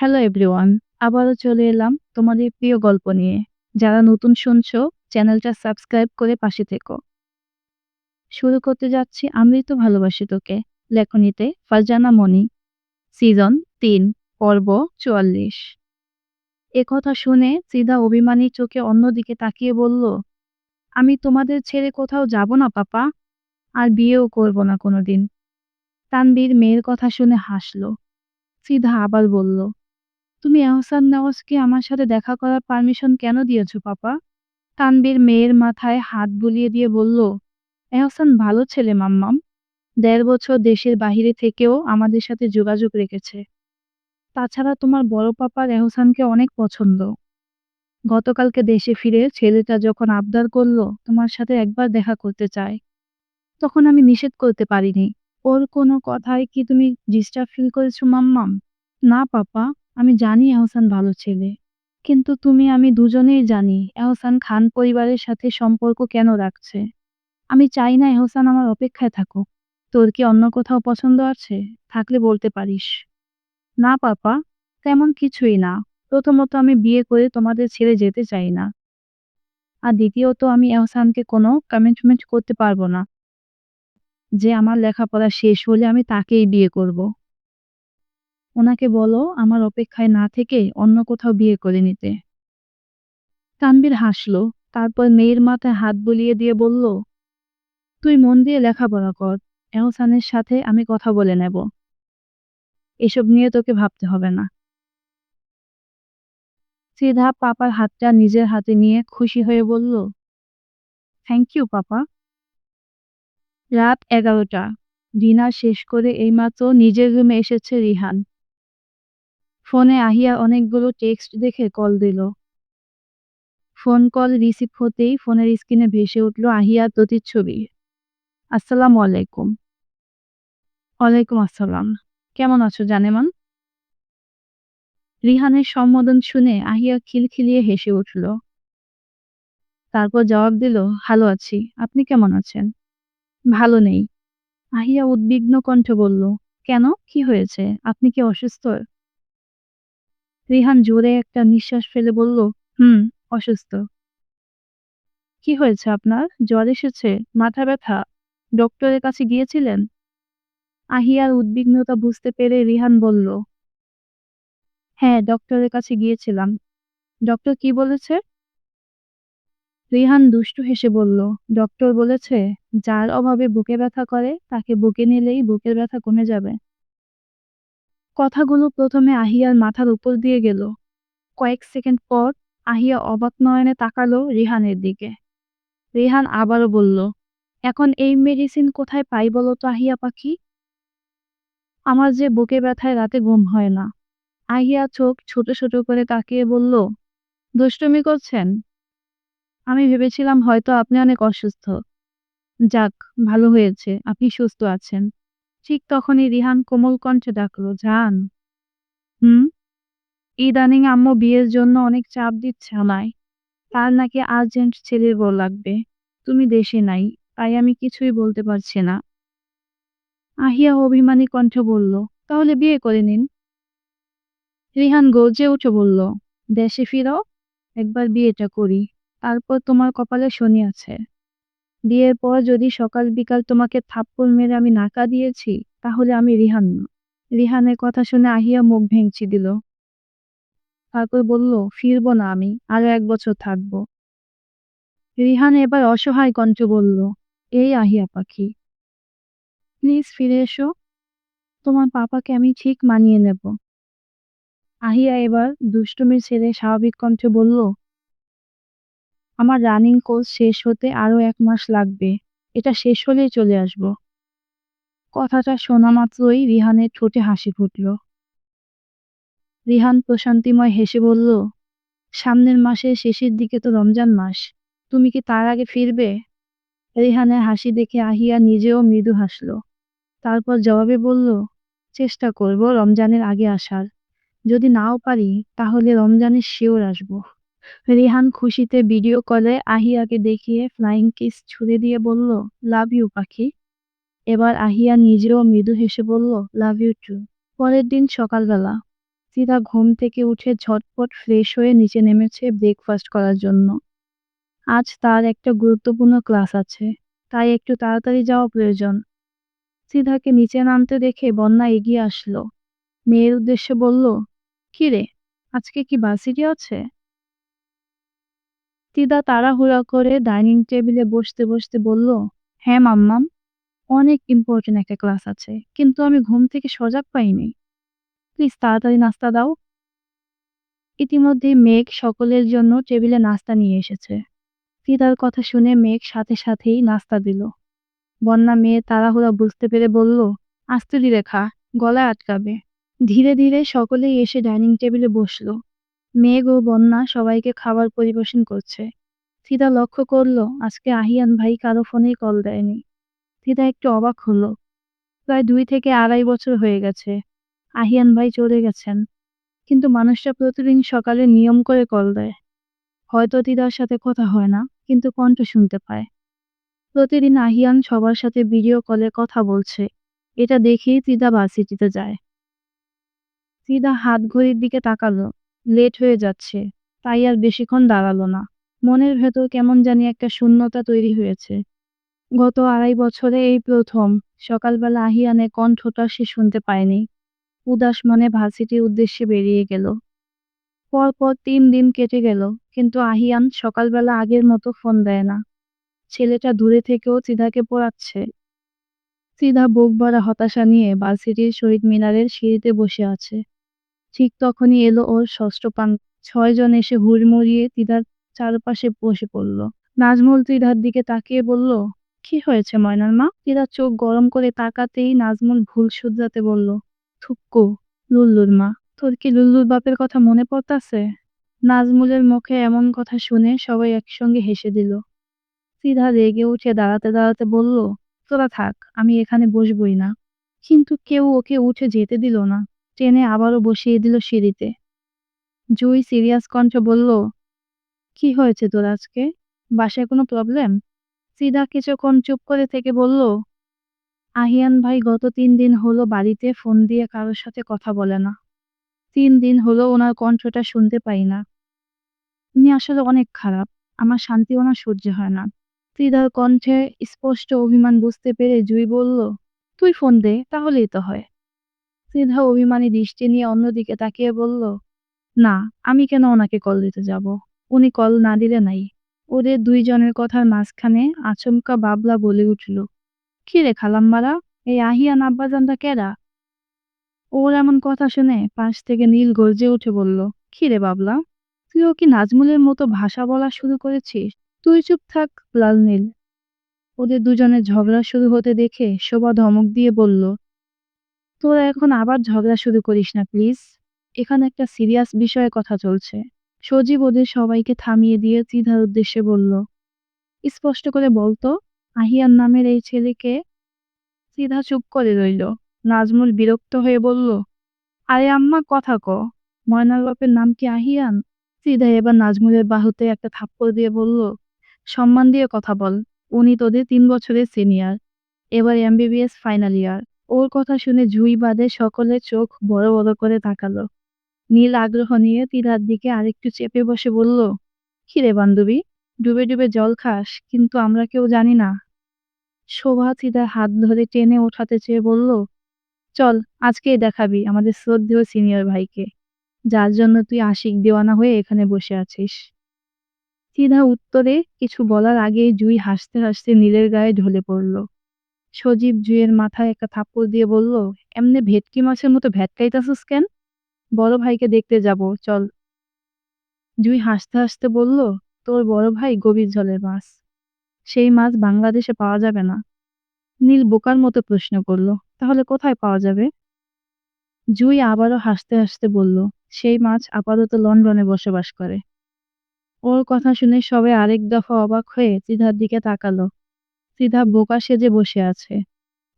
Hello everyone আবারও চলে এলাম তোমাদের প্রিয় গল্প নিয়ে। যারা নতুন শুনছো, চ্যানেলটা সাবস্ক্রাইব করে পাশে থেকো। শুরু করতে যাচ্ছি আমি তো ভালোবাসি তোকে, লেখনীতে ফারজানা মনি, সিজন তিন, পর্ব চুয়াল্লিশ। কথা শুনে সিধা অভিমানী চোখে অন্যদিকে তাকিয়ে বলল, আমি তোমাদের ছেড়ে কোথাও যাব না পাপা, আর বিয়েও করব না কোনোদিন। তানবীর মেয়ের কথা শুনে হাসল। সিধা আবার বলল তুমি এহসান নওয়াজকে আমার সাথে দেখা করার পারমিশন কেন দিয়েছ, পাপা? তানবীর মেয়ের মাথায় হাত বুলিয়ে দিয়ে বলল, এহসান ভালো ছেলে, মাম্মাম। দেড় বছর দেশের বাহিরে থেকেও আমাদের সাথে যোগাযোগ রেখেছে। তাছাড়া তোমার বড় পাপার এহসানকে অনেক পছন্দ। গতকালকে দেশে ফিরে ছেলেটা যখন আবদার করল, তোমার সাথে একবার দেখা করতে চায়। তখন আমি নিষেধ করতে পারিনি। ওর কোনো কথায় কি তুমি ডিস্টার্ব ফিল করেছ, মাম্মাম? না, পাপা। আমি জানি এহসান ভালো ছেলে। কিন্তু তুমি, আমি দুজনেই জানি এহসান খান পরিবারের সাথে সম্পর্ক কেন রাখছে। আমি চাই না এহসান আমার অপেক্ষায় থাকুক। তোর কি অন্য কোথাও পছন্দ আছে? থাকলে বলতে পারিস। না, পাপা, তেমন কিছুই না। প্রথমত আমি বিয়ে করে তোমাদের ছেড়ে যেতে চাই না। আর দ্বিতীয়ত, আমি এহসানকে কোনো কমিটমেন্ট করতে পারব না। যে আমার লেখাপড়া শেষ হলে আমি তাকেই বিয়ে করব। ওনাকে বলো আমার অপেক্ষায় না থেকে অন্য কোথাও বিয়ে করে নিতে। তানবীর হাসলো, তারপর মেয়ের মাথায় হাত বুলিয়ে দিয়ে বলল, তুই মন দিয়ে লেখাপড়া কর, এহসানের সাথে আমি কথা বলে নেব। এসব নিয়ে তোকে ভাবতে হবে না। সিধা পাপার হাতটা নিজের হাতে নিয়ে খুশি হয়ে বলল থ্যাংক ইউ পাপা। রাত এগারোটা। ডিনার শেষ করে এইমাত্র নিজের রুমে এসেছে রিহান। ফোনে আহিয়া অনেকগুলো টেক্সট দেখে কল দিল। ফোন কল রিসিভ হতেই ফোনের স্ক্রিনে ভেসে উঠল আহিয়ার প্রতিচ্ছবি আসসালামু আলাইকুম। ওয়ালাইকুম আসসালাম। কেমন আছো জানেমান? রিহানের সম্বোধন শুনে আহিয়া খিলখিলিয়ে হেসে উঠল। তারপর জবাব দিল, ভালো আছি। আপনি কেমন আছেন? ভালো নেই। আহিয়া উদ্বিগ্ন কণ্ঠে বলল, কেন? কি হয়েছে? আপনি কি অসুস্থ? রিহান জোরে একটা নিঃশ্বাস ফেলে বলল, হুম, অসুস্থ। কি হয়েছে আপনার? জ্বর এসেছে? মাথা ব্যথা? ডক্টরের কাছে গিয়েছিলেন? আহিয়ার উদ্বিগ্নতা বুঝতে পেরে রিহান বলল হ্যাঁ ডক্টরের কাছে গিয়েছিলাম। ডক্টর কি বলেছে? রিহান দুষ্টু হেসে বলল, ডক্টর বলেছে, যার অভাবে বুকে ব্যথা করে, তাকে বুকে নিলেই বুকের ব্যথা কমে যাবে। কথাগুলো প্রথমে আহিয়ার মাথার উপর দিয়ে গেল। কয়েক সেকেন্ড পর আহিয়া অবাক নয়নে তাকালো রিহানের দিকে। রিহান আবারও বলল, এখন এই মেডিসিন কোথায় পাই বলো তো আহিয়া পাখি? আমার যে বুকে ব্যথায় রাতে ঘুম হয় না। আহিয়া চোখ ছোট ছোট করে তাকিয়ে বলল, দুষ্টুমি করছেন? আমি ভেবেছিলাম হয়তো আপনি অনেক অসুস্থ। যাক, ভালো হয়েছে, আপনি সুস্থ আছেন। ঠিক তখনই রিহান কোমল কণ্ঠে ডাকলো, জান। হুম? ইদানিং আম্মু বিয়ের জন্য অনেক চাপ দিচ্ছে আমায়। তার নাকি আর্জেন্ট ছেলের বউ লাগবে। তুমি দেশে নাই, তাই আমি কিছুই বলতে পারছি না। আহিয়া অভিমানী কণ্ঠে বলল, তাহলে বিয়ে করে নিন। রিহান গর্জে উঠে বলল, দেশে ফিরো একবার বিয়েটা করি। তারপর তোমার কপালে শনি আছে। বিয়ের পর যদি সকাল বিকাল তোমাকে থাপ্পড় মেরে আমি নাকা দিয়েছি, তাহলে আমি রিহান রিহানের কথা শুনে আহিয়া মুখ ভেঙচি দিল। তারপর বলল, ফিরব না আমি, আরও এক বছর থাকব। রিহান এবার অসহায় কণ্ঠ বলল, এই আহিয়া পাখি, প্লিজ ফিরে এসো। তোমার পাপাকে আমি ঠিক মানিয়ে নেব। আহিয়া এবার দুষ্টুমির ছেড়ে স্বাভাবিক কণ্ঠে বলল আমার রানিং কোর্স শেষ হতে আরও এক মাস লাগবে। এটা শেষ হলেই চলে আসব। কথাটা শোনা মাত্রই রিহানের ঠোঁটে হাসি ফুটল। রিহান প্রশান্তিময় হেসে বলল, সামনের মাসের শেষের দিকে তো রমজান মাস, তুমি কি তার আগে ফিরবে? রিহানের হাসি দেখে আহিয়া নিজেও মৃদু হাসল। তারপর জবাবে বলল, চেষ্টা করব রমজানের আগে আসার। যদি নাও পারি, তাহলে রমজানের শিওর আসব। রিহান খুশিতে ভিডিও কলে আহিয়াকে দেখিয়ে ফ্লাইং কিস ছুড়ে দিয়ে বলল লাভ ইউ পাখি। এবার আহিয়া নিজেও মৃদু হেসে বলল লাভ ইউ টু পরের দিন সকালবেলা, সিধা ঘুম থেকে উঠে ঝটপট ফ্রেশ হয়ে নিচে নেমেছে ব্রেকফাস্ট করার জন্য। আজ তার একটা গুরুত্বপূর্ণ ক্লাস আছে, তাই একটু তাড়াতাড়ি যাওয়া প্রয়োজন। সিধাকে নিচে নামতে দেখে বন্যা এগিয়ে আসলো। মেয়ের উদ্দেশ্যে বলল কি রে আজকে কি ভার্সিটি আছে? তিদা তাড়াহুড়া করে ডাইনিং টেবিলে বসতে বসতে বলল হ্যাঁ মাম্মাম, অনেক ইম্পর্টেন্ট একটা ক্লাস আছে, কিন্তু আমি ঘুম থেকে সজাগ পাইনি। প্লিজ তাড়াতাড়ি নাস্তা দাও। ইতিমধ্যে মেঘ সকলের জন্য টেবিলে নাস্তা নিয়ে এসেছে। ফিদার কথা শুনে মেঘ সাথে সাথেই নাস্তা দিল। বন্যা মেয়ে তাড়াহুড়া বুঝতে পেরে বলল, আস্তে ধীরে খা, গলায় আটকাবে। ধীরে ধীরে সকলেই এসে ডাইনিং টেবিলে বসল। মেঘ ও বন্যা সবাইকে খাবার পরিবেশন করছে। ফিদা লক্ষ্য করল, আজকে আহিয়ান ভাই কারও ফোনেই কল দেয়নি। ফিদা একটু অবাক হলো। প্রায় দুই থেকে আড়াই বছর হয়ে গেছে। আহিয়ান ভাই চলে গেছেন। কিন্তু মানুষটা প্রতিদিন সকালে নিয়ম করে কল দেয়। হয়তো দিদার সাথে কথা হয় না, কিন্তু কণ্ঠ শুনতে পায়। প্রতিদিন আহিয়ান সবার সাথে ভিডিও কলে কথা বলছে। এটা দেখেই তিদা ভার্সিটিতে যায়। তিদা হাত ঘড়ির দিকে তাকালো। লেট হয়ে যাচ্ছে, তাই আর বেশিক্ষণ দাঁড়াল না। মনের ভেতর কেমন জানি একটা শূন্যতা তৈরি হয়েছে। গত আড়াই বছরে এই প্রথম, সকালবেলা আহিয়ানের কণ্ঠটা সে শুনতে পায়নি। উদাস মনে ভার্সিটির উদ্দেশ্যে বেরিয়ে গেল। পরপর তিন দিন কেটে গেল, কিন্তু আহিয়ান সকালবেলা আগের মতো ফোন দেয় না। ছেলেটা দূরে থেকেও চিদাকে পড়াচ্ছে। চিদা বুক ভরা হতাশা নিয়ে ভার্সিটির শহীদ মিনারের সিঁড়িতে বসে আছে। ঠিক তখনই এলো ওর ষষ্ঠ পান ছয়জন এসে হুড়মুড়িয়ে তিদার চারপাশে বসে পড়ল। নাজমুল তিদার দিকে তাকিয়ে বলল, কি হয়েছে ময়নার মা? তিদার চোখ গরম করে তাকাতেই নাজমুল ভুল শুধরাতে বলল, থুক্কু, লুল্লুর মা, তোর কি লুল্লুর বাপের কথা মনে পড়তাছে? নাজমুলের মুখে এমন কথা শুনে সবাই একসঙ্গে হেসে দিল। সিধা রেগে উঠে দাঁড়াতে দাঁড়াতে বলল, তোরা থাক, আমি এখানে বসবই না। কিন্তু কেউ ওকে উঠে যেতে দিল না। টেনে আবারও বসিয়ে দিল সিঁড়িতে। জুই সিরিয়াস কণ্ঠে বলল, কি হয়েছে তোর আজকে? বাসায় কোনো প্রবলেম? সিদা কিছুক্ষণ চুপ করে থেকে বলল, আহিয়ান ভাই গত তিন দিন হলো বাড়িতে, ফোন দিয়ে কারোর সাথে কথা বলে না। তিন দিন হলো ওনার কণ্ঠটা শুনতে পাই না। উনি আসলে অনেক খারাপ, আমার শান্তি ওনার সহ্য হয় না। সিদার কণ্ঠে স্পষ্ট অভিমান বুঝতে পেরে জুই বলল, তুই ফোন দে, তাহলেই তো হয়। সিধা অভিমানী দৃষ্টি নিয়ে অন্যদিকে তাকিয়ে বলল, না, আমি কেন ওনাকে কল দিতে যাব? উনি কল না দিলে নাই। ওদের দুইজনের কথার মাঝখানে আচমকা বাবলা বলে উঠল, কি রে খালাম্মারা, এই আহিয়ান আব্বাজানটা কেডা ওর এমন কথা শুনে পাশ থেকে নীল গর্জে উঠে বলল, কি রে বাবলা, তুইও কি নাজমুলের মতো ভাষা বলা শুরু করেছিস? তুই চুপ থাক, লাল নীল। ওদের দুজনের ঝগড়া শুরু হতে দেখে শোভা ধমক দিয়ে বলল তোরা এখন আবার ঝগড়া শুরু করিস না, প্লিজ। এখানে একটা সিরিয়াস বিষয়ে কথা চলছে। সজীব ওদের সবাইকে থামিয়ে দিয়ে চিধার উদ্দেশ্যে বলল, স্পষ্ট করে বলতো আহিয়ান নামের এই ছেলেকে? চিধা চুপ করে রইল। নাজমুল বিরক্ত হয়ে বলল, আরে আম্মা, কথা ক ময়নার বাপের নাম কি আহিয়ান? চিধা এবার নাজমুলের বাহুতে একটা থাপ্পড় দিয়ে বলল, সম্মান দিয়ে কথা বল। উনি তোদের তিন বছরের সিনিয়র। এবার এমবিবিএস ফাইনাল ইয়ার। ওর কথা শুনে জুই বাদে সকলে চোখ বড় বড় করে তাকালো। নীল আগ্রহ নিয়ে তিরার দিকে আরেকটু চেপে বসে বলল, কিরে বান্ধবী, ডুবে ডুবে জল খাস, কিন্তু আমরা কেউ জানি না। শোভা চিদার হাত ধরে টেনে ওঠাতে চেয়ে বলল, চল, আজকেই দেখাবি আমাদের শ্রদ্ধেয় সিনিয়র ভাইকে, যার জন্য তুই আশিক দেওয়ানা হয়ে এখানে বসে আছিস। চিধা উত্তরে কিছু বলার আগেই জুই হাসতে হাসতে নীলের গায়ে ঢলে পড়ল। সজীব জুইয়ের মাথায় একটা থাপ্পড় দিয়ে বলল, এমনি ভেটকি মাছের মতো ভ্যাটকাইতাছিস কেন? বড় ভাইকে দেখতে যাব, চল। জুই হাসতে হাসতে বলল, তোর বড় ভাই গভীর জলের মাছ। সেই মাছ বাংলাদেশে পাওয়া যাবে না। নীল বোকার মতো প্রশ্ন করল, তাহলে কোথায় পাওয়া যাবে? জুই আবারও হাসতে হাসতে বলল, সেই মাছ আপাতত লন্ডনে বসবাস করে। ওর কথা শুনে সবাই আরেক দফা অবাক হয়ে চিধার দিকে তাকালো। চিধা বোকা সেজে বসে আছে।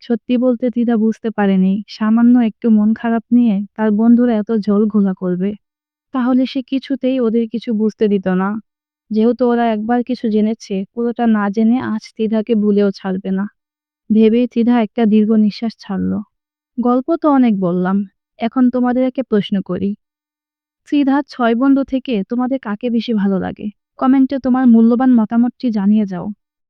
সত্যি বলতে তিদা বুঝতে পারেনি, সামান্য একটু মন খারাপ নিয়ে তার বন্ধুরা এত জল ঘোলা করবে। তাহলে সে কিছুতেই ওদের কিছু বুঝতে দিত না। যেহেতু ওরা একবার কিছু জেনেছে, পুরোটা না জেনে আজ তিধাকে ভুলেও ছাড়বে না। ভেবেই তিধা একটা দীর্ঘ নিঃশ্বাস ছাড়ল। গল্প তো অনেক বললাম, এখন তোমাদের তোমাদেরকে প্রশ্ন করি। শ্রীধার ছয় বন্ধু থেকে তোমাদের কাকে বেশি ভালো লাগে? কমেন্টে তোমার মূল্যবান মতামতটি জানিয়ে যাও।